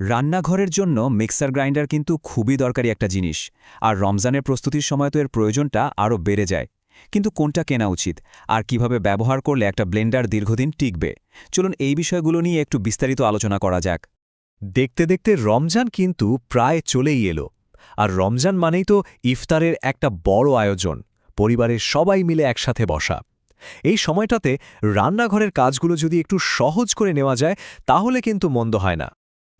রান্নাঘরের জন্য mixer grinder কিন্তু খুবই দরকারি একটা জিনিস, আর রমজানের প্রস্তুতির সময় তো এর প্রয়োজনটা আরও বেড়ে যায়। কিন্তু কোনটা কেনা উচিত? আর কীভাবে ব্যবহার করলে একটা ব্লেন্ডার দীর্ঘদিন টিকবে? চলুন এই বিষয়গুলো নিয়ে একটু বিস্তারিত আলোচনা করা যাক। দেখতে দেখতে রমজান কিন্তু প্রায় চলেই এলো, আর রমজান মানেই তো ইফতারের একটা বড় আয়োজন, পরিবারের সবাই মিলে একসাথে বসা। এই সময়টাতে রান্নাঘরের কাজগুলো যদি একটু সহজ করে নেওয়া যায়, তাহলে কিন্তু মন্দ হয় না।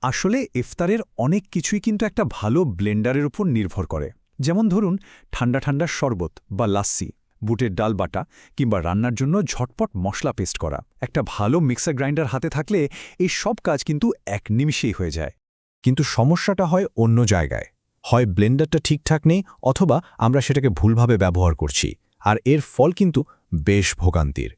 আসলে ইফতারের অনেক কিছুই কিন্তু একটা ভালো ব্লেন্ডারের উপর নির্ভর করে। যেমন ধরুন, ঠান্ডা ঠান্ডা শরবত বা লাস্সি বুটের ডাল বাটা কিংবা রান্নার জন্য ঝটপট মশলা পেস্ট করা। একটা ভালো মিক্সার গ্রাইন্ডার হাতে থাকলে এই সব কাজ কিন্তু এক নিমিষেই হয়ে যায়। কিন্তু সমস্যাটা হয় অন্য জায়গায়। হয় ব্লেন্ডারটা ঠিকঠাক নেই অথবা আমরা সেটাকে ভুলভাবে ব্যবহার করছি। আর এর ফল কিন্তু বেশ ভোগান্তির।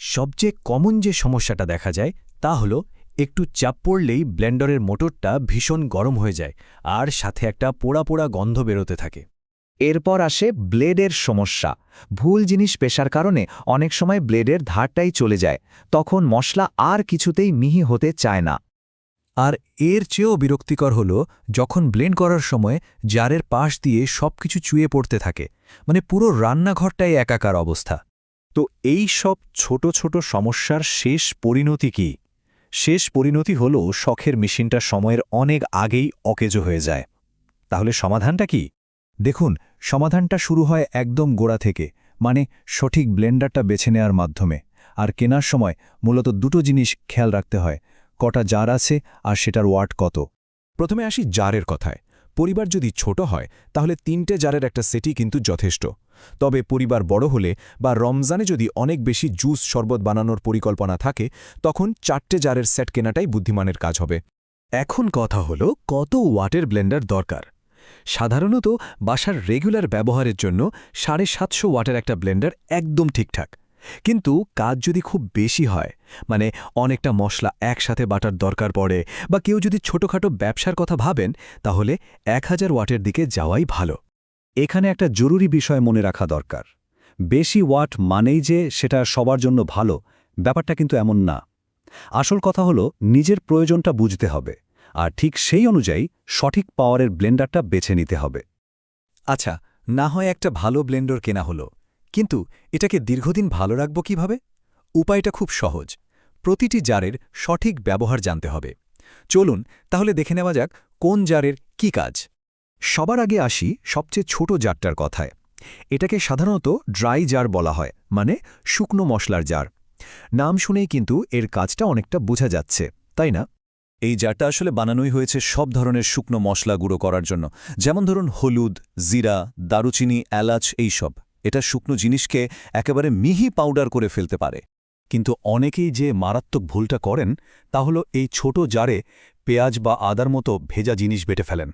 সবচেয়ে কমন যে সমস্যাটা দেখা যায় তা হলো একটু চাপ পড়লেই ব্লেন্ডারের মোটরটা ভীষণ গরম হয়ে যায় আর সাথে একটা পোড়া পোড়া গন্ধ বেরোতে থাকে। এরপর আসে ব্লেডের সমস্যা। ভুল জিনিস পেশার কারণে অনেক সময় ব্লেডের ধারটাই চলে যায়, তখন মশলা আর কিছুতেই মিহি হতে চায় না। আর এর চেয়েও বিরক্তিকর হল যখন ব্লেন্ড করার সময় জারের পাশ দিয়ে সবকিছু চুয়ে পড়তে থাকে মানে পুরো রান্নাঘরটাই একাকার অবস্থা। তো এই সব ছোট ছোট সমস্যার শেষ পরিণতি কি? শেষ পরিণতি হল শখের মেশিনটা সময়ের অনেক আগেই অকেজো হয়ে যায়। তাহলে সমাধানটা কি? দেখুন, সমাধানটা শুরু হয় একদম গোড়া থেকে মানে সঠিক ব্লেন্ডারটা বেছে নেওয়ার মাধ্যমে। আর কেনার সময় মূলত দুটো জিনিস খেয়াল রাখতে হয়, কটা জার আছে আর সেটার ওয়াট কত। প্রথমে আসি জারের কথায়। পরিবার যদি ছোট হয়, তাহলে তিনটে জারের একটা সেটি কিন্তু যথেষ্ট। তবে পরিবার বড় হলে বা রমজানে যদি অনেক বেশি জুস শরবত বানানোর পরিকল্পনা থাকে, তখন চারটে জারের সেট কেনাটাই বুদ্ধিমানের কাজ হবে। এখন কথা হলো, কত ওয়াটের ব্লেন্ডার দরকার? সাধারণত বাসার রেগুলার ব্যবহারের জন্য সাড়ে সাতশো ওয়াটের একটা ব্লেন্ডার একদম ঠিকঠাক। কিন্তু কাজ যদি খুব বেশি হয় মানে অনেকটা মশলা একসাথে বাটার দরকার পড়ে বা কেউ যদি ছোটখাটো ব্যবসার কথা ভাবেন, তাহলে এক হাজার ওয়াটের দিকে যাওয়াই ভালো। এখানে একটা জরুরি বিষয় মনে রাখা দরকার। বেশি ওয়াট মানেই যে সেটা সবার জন্য ভালো, ব্যাপারটা কিন্তু এমন না। আসল কথা হলো নিজের প্রয়োজনটা বুঝতে হবে, আর ঠিক সেই অনুযায়ী সঠিক পাওয়ারের ব্লেন্ডারটা বেছে নিতে হবে। আচ্ছা না হয় একটা ভালো ব্লেন্ডার কেনা হলো। কিন্তু এটাকে দীর্ঘদিন ভালো রাখব কীভাবে? উপায়টা খুব সহজ। প্রতিটি জারের সঠিক ব্যবহার জানতে হবে। চলুন তাহলে দেখে নেওয়া যাক কোন জারের কি কাজ। সবার আগে আসি সবচেয়ে ছোট জারটার কথায়। এটাকে সাধারণত ড্রাই জার বলা হয় মানে শুকনো মশলার জার। নাম শুনেই কিন্তু এর কাজটা অনেকটা বোঝা যাচ্ছে, তাই না? এই জারটা আসলে বানানোই হয়েছে সব ধরনের শুকনো মশলা গুঁড়ো করার জন্য। যেমন ধরুন হলুদ, জিরা, দারুচিনি, এলাচ, এইসব। এটা শুকনো জিনিসকে একেবারে মিহি পাউডার করে ফেলতে পারে। কিন্তু অনেকেই যে মারাত্মক ভুলটা করেন, তা হলো এই ছোট জারে পেঁয়াজ বা আদার মতো ভেজা জিনিস বেটে ফেলেন।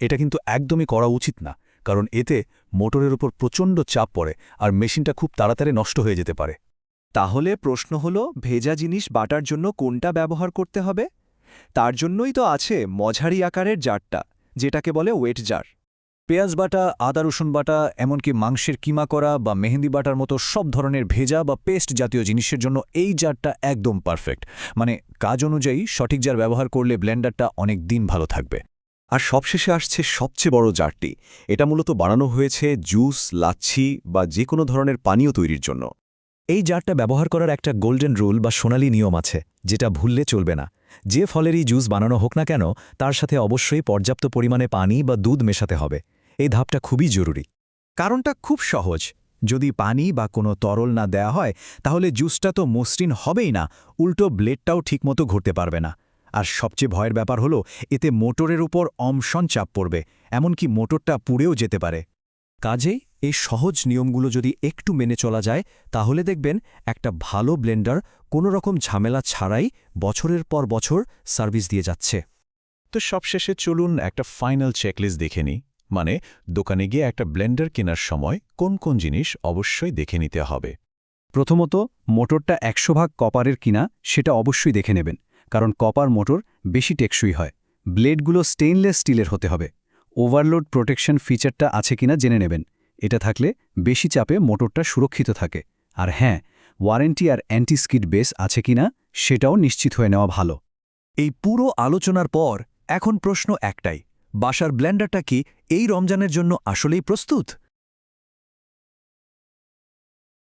এটা কিন্তু একদমই করা উচিত না, কারণ এতে মোটরের উপর প্রচণ্ড চাপ পড়ে আর মেশিনটা খুব তাড়াতাড়ি নষ্ট হয়ে যেতে পারে। তাহলে প্রশ্ন হল, ভেজা জিনিস বাটার জন্য কোনটা ব্যবহার করতে হবে? তার জন্যই তো আছে মঝারি আকারের জারটা, যেটাকে বলে ওয়েট জার পেঁয়াজ বাটা, আদা, রসুন বাটা, এমনকি মাংসের কিমা করা বা মেহেন্দি বাটার মতো সব ধরনের ভেজা বা পেস্ট জাতীয় জিনিসের জন্য এই জারটা একদম পারফেক্ট। মানে কাজ অনুযায়ী সঠিক জার ব্যবহার করলে ব্লেন্ডারটা অনেক দিন ভালো থাকবে। আর সবশেষে আসছে সবচেয়ে বড় জারটি। এটা মূলত বানানো হয়েছে জুস, লাচ্ছি বা যে কোনো ধরনের পানীয় তৈরির জন্য। এই জারটা ব্যবহার করার একটা গোল্ডেন রুল বা সোনালি নিয়ম আছে, যেটা ভুললে চলবে না। যে ফলেরই জুস বানানো হোক না কেন, তার সাথে অবশ্যই পর্যাপ্ত পরিমাণে পানি বা দুধ মেশাতে হবে। এই ধাপটা খুবই জরুরি। কারণটা খুব সহজ। যদি পানি বা কোনো তরল না দেয়া হয়, তাহলে জুসটা তো মসৃণ হবেই না, উল্টো ব্লেডটাও ঠিকমতো ঘুরতে পারবে না। আর সবচেয়ে ভয়ের ব্যাপার হলো, এতে মোটরের উপর অমসন চাপ পড়বে, এমনকি মোটরটা পুড়েও যেতে পারে। কাজেই এই সহজ নিয়মগুলো যদি একটু মেনে চলা যায়, তাহলে দেখবেন একটা ভালো ব্লেন্ডার কোনো রকম ঝামেলা ছাড়াই বছরের পর বছর সার্ভিস দিয়ে যাচ্ছে। তো সবশেষে চলুন একটা ফাইনাল চেকলিস্ট দেখে নিই। মানে দোকানে গিয়ে একটা ব্লেন্ডার কেনার সময় কোন কোন জিনিস অবশ্যই দেখে নিতে হবে। প্রথমত, মোটরটা একশো ভাগ কপারের কিনা সেটা অবশ্যই দেখে নেবেন, কারণ কপার মোটর বেশি টেকসই হয়। ব্লেডগুলো স্টেইনলেস স্টিলের হতে হবে। ওভারলোড প্রোটেকশন ফিচারটা আছে কিনা জেনে নেবেন। এটা থাকলে বেশি চাপে মোটরটা সুরক্ষিত থাকে। আর হ্যাঁ ওয়ারেন্টি আর অ্যান্টি স্কিড বেস আছে কিনা সেটাও নিশ্চিত হয়ে নেওয়া ভালো। এই পুরো আলোচনার পর এখন প্রশ্ন একটাই, বাসার ব্লেন্ডারটা কি এই রমজানের জন্য আসলেই প্রস্তুত?